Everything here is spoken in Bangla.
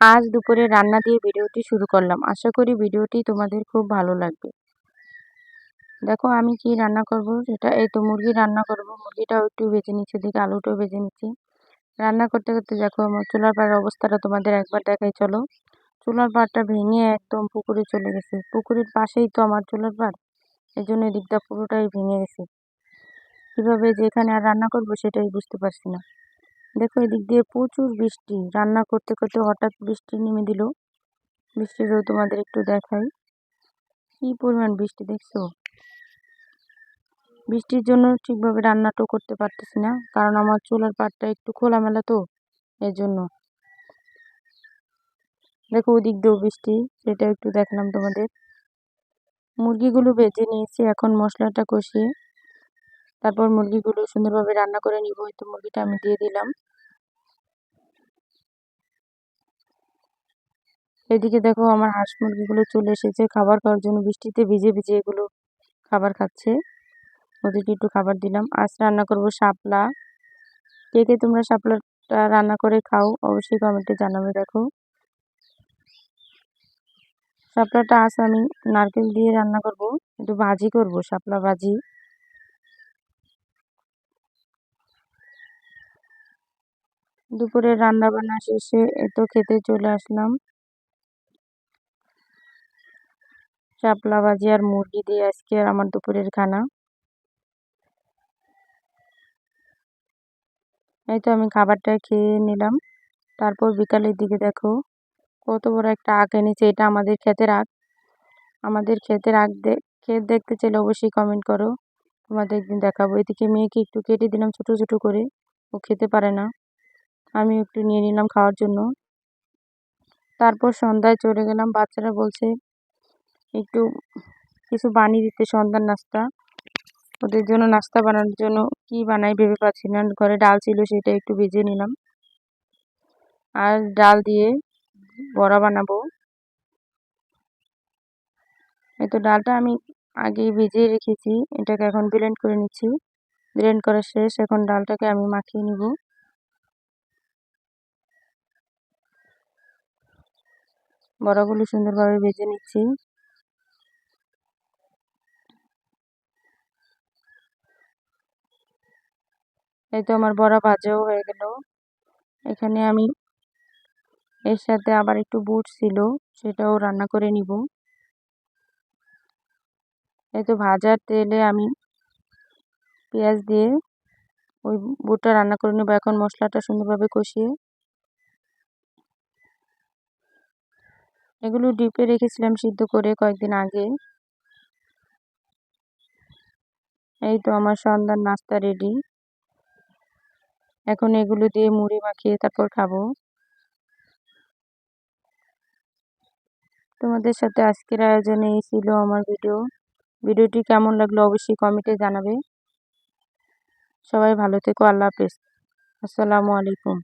আজ দুপুরে রান্না দিয়ে ভিডিওটি শুরু করলাম। আশা করি ভিডিওটি তোমাদের খুব ভালো লাগবে। দেখো, আমি কি রান্না করব? সেটা এই তো মুরগি রান্না করব। মুরগিটাও একটু ভেজে নিচ্ছি দিকে আলুটাও ভেজে নিচ্ছি। রান্না করতে করতে দেখো, আমার চুলার পাড়ের অবস্থাটা তোমাদের একবার দেখাই, চলো। চুলার পাড়টা ভেঙে একদম পুকুরে চলে গেছে। পুকুরের পাশেই তো আমার চুলার পাড়। এই জন্য দিকটা পুরোটাই ভেঙে গেছে। কীভাবে যে এখানে আর রান্না করব সেটাই বুঝতে পারছি না। দেখো, এদিক দিয়ে প্রচুর বৃষ্টি। রান্না করতে করতে হঠাৎ বৃষ্টি নেমে দিল। বৃষ্টিরও তোমাদের একটু দেখাই। কি পরিমাণ বৃষ্টি দেখছ? বৃষ্টির জন্য ঠিকভাবে রান্নাটাও করতে পারতেছি না, কারণ আমার চুলার পাটটা একটু খোলামেলা তো, এর জন্য। দেখো, ওদিক দিয়েও বৃষ্টি সেটা একটু দেখলাম তোমাদের। মুরগিগুলো বেজে নিয়েছি, এখন মশলাটা কষিয়ে। তারপর মুরগিগুলো সুন্দরভাবে রান্না করে নিব তো মুরগিটা আমি দিয়ে দিলাম। এদিকে দেখো আমার হাঁস মুরগিগুলো চলে এসেছে, খাবার খাওয়ার জন্য বৃষ্টিতে ভিজে ভিজে এগুলো খাবার খাচ্ছে। ওদেরকে একটু খাবার দিলাম। আজ রান্না করব শাপলা। কে কে তোমরা শাপলাটা রান্না করে খাও অবশ্যই কমেন্টে জানাবে, দেখো। শাপলাটা আজ আমি নারকেল দিয়ে রান্না করব, একটু ভাজি করব, শাপলা ভাজি। দুপুরে রান্না বান্না শেষে এতো খেতে চলে আসলাম। চাপলা ভাজি আর মুরগি দিয়ে আজকে আর আমার দুপুরের খানা। এই তো আমি খাবারটা খেয়ে নিলাম। তারপর বিকালের দিকে দেখো, কত বড় একটা আখ এনেছে, এটা আমাদের ক্ষেতের আখ। আমাদের ক্ষেতের আখ ক্ষেত দেখতে চাইলে অবশ্যই কমেন্ট করো। তোমাদের একদিন দেখাবো। এদিকে মেয়েকে একটু কেটে দিলাম ছোট ছোট করে, ও খেতে পারে না। আমি একটু নিয়ে নিলাম খাওয়ার জন্য। তারপর সন্ধ্যায় চলে গেলাম, বাচ্চারা বলছে একটু কিছু বানিয়ে দিতে সন্ধ্যার নাস্তা। ওদের জন্য নাস্তা বানানোর জন্য কি বানাই ভেবে পাচ্ছি না। ঘরে ডাল ছিল সেটা একটু ভেজে নিলাম। আর ডাল দিয়ে বড়া বানাবো। এই তো ডালটা আমি আগে ভেজে রেখেছি। এটাকে এখন ব্লেন্ড করে নিচ্ছি। ব্লেন্ড করা শেষ। এখন ডালটাকে আমি মাখিয়ে নিব। বড়াগুলো সুন্দরভাবে ভেজে নিচ্ছি। এই তো আমার বড়া ভাজাও হয়ে গেল। এখানে আমি এর সাথে আবার একটু বুট ছিল, সেটাও রান্না করে নিব। এই তো ভাজার তেলে আমি পেঁয়াজ দিয়ে ওই বুটটা রান্না করে নেব। এখন মশলাটা সুন্দরভাবে কষিয়ে এগুলো ডিপে রেখেছিলাম সিদ্ধ করে কয়েকদিন আগে। এই তো আমার সন্ধ্যার নাস্তা রেডি এখন এগুলো দিয়ে মুড়ি মাখিয়ে তারপর খাব। তোমাদের সাথে আজকের আয়োজনে এই ছিল আমার ভিডিও ভিডিওটি কেমন লাগল অবশ্যই কমেন্টে জানাবে। সবাই ভালো থেকো, আল্লাহ হাফেজ। আসসালামু আলাইকুম।